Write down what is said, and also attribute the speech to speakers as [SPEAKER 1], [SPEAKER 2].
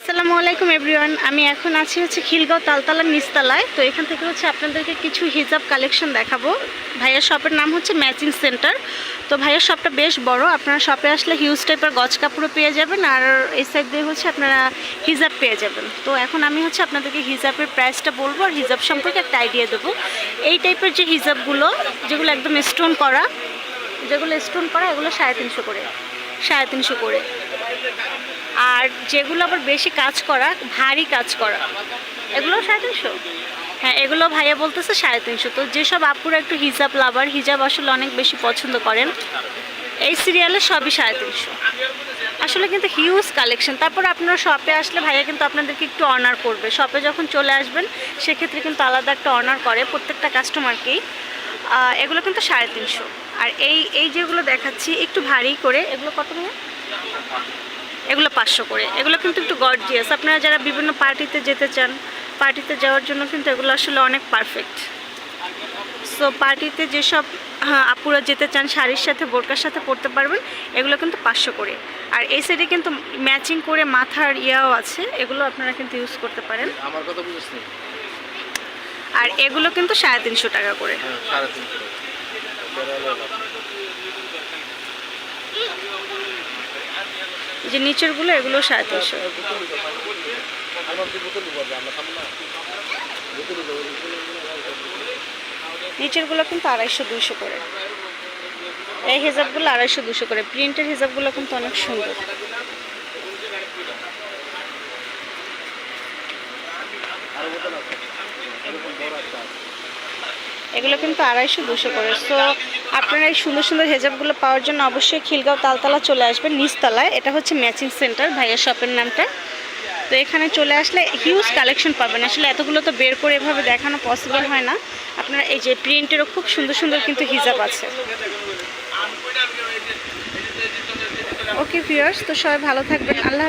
[SPEAKER 1] আসসালামু আলাইকুম এভরিওয়ান আমি এখন আছি হচ্ছে খিলগাঁও তালতলার নিচতলায়। তো এখান থেকে হচ্ছে আপনাদেরকে কিছু হিজাব কালেকশন দেখাবো। ভাইয়ের শপের নাম হচ্ছে ম্যাচিং সেন্টার। তো ভাইয়ের শপটা বেশ বড়। আপনারা শপে আসলে হিউজ টাইপের গজ কাপড়ও পেয়ে যাবেন আর এই সাইড দিয়ে হচ্ছে আপনারা হিজাব পেয়ে যাবেন। তো এখন আমি হচ্ছে আপনাদেরকে হিজাবের প্রাইসটা বলব আর হিজাব সম্পর্কে একটা আইডিয়া দেবো। এই টাইপের যে হিজাবগুলো, যেগুলো একদম স্টোন করা, যেগুলো স্টোন করা, এগুলো সাড়ে তিনশো করে। সাড়ে তিনশো করে। আর যেগুলো আবার বেশি কাজ করা, ভারী কাজ করা এগুলো সাড়ে তিনশো? হ্যাঁ এগুলো ভাইয়া বলতেছে সাড়ে তিনশো। তো যেসব আপুরা একটু হিজাব লাভার, হিজাব আসলে অনেক বেশি পছন্দ করেন, এই সিরিয়ালে সবই সাড়ে তিনশো। আসলে কিন্তু হিউজ কালেকশন তারপর আপনারা শপে আসলে ভাইয়া কিন্তু আপনাদেরকে একটু অনার করবে। শপে যখন চলে আসবেন, সেক্ষেত্রে কিন্তু আলাদা একটা অনার করে প্রত্যেকটা কাস্টমারকেই এগুলো কিন্তু সাড়ে তিনশো। আর এই এই যেগুলো দেখাচ্ছি একটু ভারী করে এগুলো কত ভাইয়া? এগুলো পাঁচশো করে। এগুলো কিন্তু একটু গর্জিয়াস আপনারা যারা বিভিন্ন পার্টিতে যেতে চান পার্টিতে যাওয়ার জন্য কিন্তু এগুলো আসলে অনেক পারফেক্ট সো পার্টিতে যেসব হ্যাঁ, আপুরা যেতে চান শাড়ির সাথে বোরকার সাথে পরতে পারবেন এগুলো কিন্তু পাঁচশো করে। আর এই সাইডে কিন্তু ম্যাচিং করে মাথার ইয়াও আছে এগুলো আপনারা কিন্তু ইউজ করতে পারেন।
[SPEAKER 2] আমার কথা বুঝিস নি
[SPEAKER 1] আর এগুলো কিন্তু সাড়ে তিনশো টাকা করে।
[SPEAKER 2] হ্যাঁ
[SPEAKER 1] যে নিচেরগুলো এগুলো সাড়ে তিনশো। নিচেরগুলো কিন্তু আড়াইশো দুইশো করে। এই হিজাবগুলো আড়াইশো দুশো করে। প্রিন্টের হিজাবগুলো কিন্তু অনেক সুন্দর
[SPEAKER 2] আরও বোতল আছে এরকম বড় একটা আছে
[SPEAKER 1] এগুলো কিন্তু আড়াইশো, দুশো করে। সো আপনারা এই সুন্দর সুন্দর হেজাবগুলো পাওয়ার জন্য অবশ্যই খিলগাঁও তালতলা চলে আসবেন, নিচতলায়। এটা হচ্ছে ম্যাচিং সেন্টার ভাইয়ের শপের নামটা। তো এখানে চলে আসলে হিউজ কালেকশন পাবেন। আসলে এতগুলো তো বের করে এভাবে দেখানো পসিবল হয় না। আপনারা এই যে প্রিন্টেরও খুব সুন্দর সুন্দর কিন্তু হিজাব আছে। ওকে ভিউয়ার্স তো সবাই ভালো থাকবেন। আল্লাহ